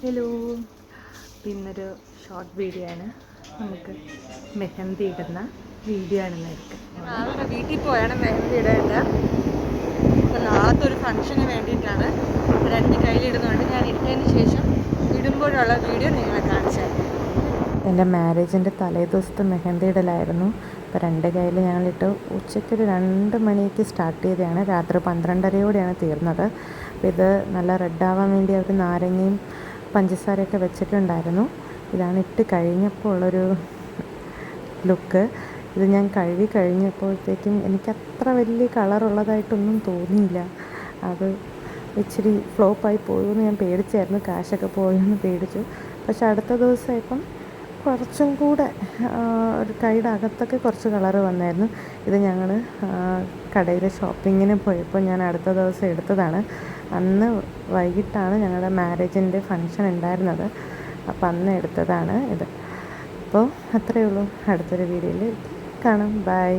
Hello ഇന്നൊരു short video ആണ്. നമുക്ക് മെഹന്തി ഇടുന്ന വീഡിയോ ആണ് നേരത്തെ നാളെ വീട്ടിൽ പോയാണ് മെഹന്തി ഇടേണ്ടത്. അപ്പോൾ നാളത്തെ ഒരു ഫംഗ്ഷന് വേണ്ടിയിട്ടാണ് രണ്ട് കയ്യിലിടുന്നുണ്ട് ഞാൻ ഇട്ടതിന് ശേഷം ഇടുമ്പോഴുള്ള വീഡിയോ നിങ്ങളെ കാണിച്ചാൽ എന്റെ മാരേജിന്റെ തലേ ദിവസത്തെ മെഹന്തി ഇടലായിരുന്നു. അപ്പോൾ രണ്ട് കയ്യിൽ ഞങ്ങളിട്ട് ഉച്ചയ്ക്ക് ഒരു രണ്ട് മണിക്ക് സ്റ്റാർട്ട് ചെയ്തതാണ്. രാത്രി പന്ത്രണ്ടരയോടെയാണ് തീർന്നത്. അപ്പോൾ ഇത് നല്ല റെഡാവാൻ വേണ്ടി അവർ നാരങ്ങയും പഞ്ചസാരയൊക്കെ വെച്ചിട്ടുണ്ടായിരുന്നു. ഇതാണ് ഇട്ട് കഴിഞ്ഞപ്പോൾ ഉള്ളൊരു ലുക്ക്. ഇത് ഞാൻ കഴുകി കഴിഞ്ഞപ്പോഴത്തേക്കും എനിക്ക് അത്ര വലിയ കളറുള്ളതായിട്ടൊന്നും തോന്നിയില്ല. അത് ഇച്ചിരി ഫ്ലോപ്പായി പോയെന്ന് ഞാൻ പേടിച്ചായിരുന്നു. കാശൊക്കെ പോയെന്ന് പേടിച്ചു. പക്ഷെ അടുത്ത ദിവസമായപ്പം കുറച്ചും കൂടെ ഒരു കൈയുടെ അകത്തൊക്കെ കുറച്ച് കളറ് വന്നായിരുന്നു. ഇത് ഞങ്ങൾ കടയിൽ ഷോപ്പിങ്ങിന് പോയപ്പോൾ ഞാൻ അടുത്ത ദിവസം എടുത്തതാണ്. അന്ന് വൈകിട്ടാണ് ഞങ്ങളുടെ മാരേജിന്റെ ഫങ്ഷൻ ഉണ്ടായിരുന്നത്. അപ്പോൾ അന്ന് എടുത്തതാണ് ഇത്. അപ്പോൾ അത്രയേ ഉള്ളൂ. അടുത്തൊരു വീഡിയോയിൽ കാണാം. ബൈ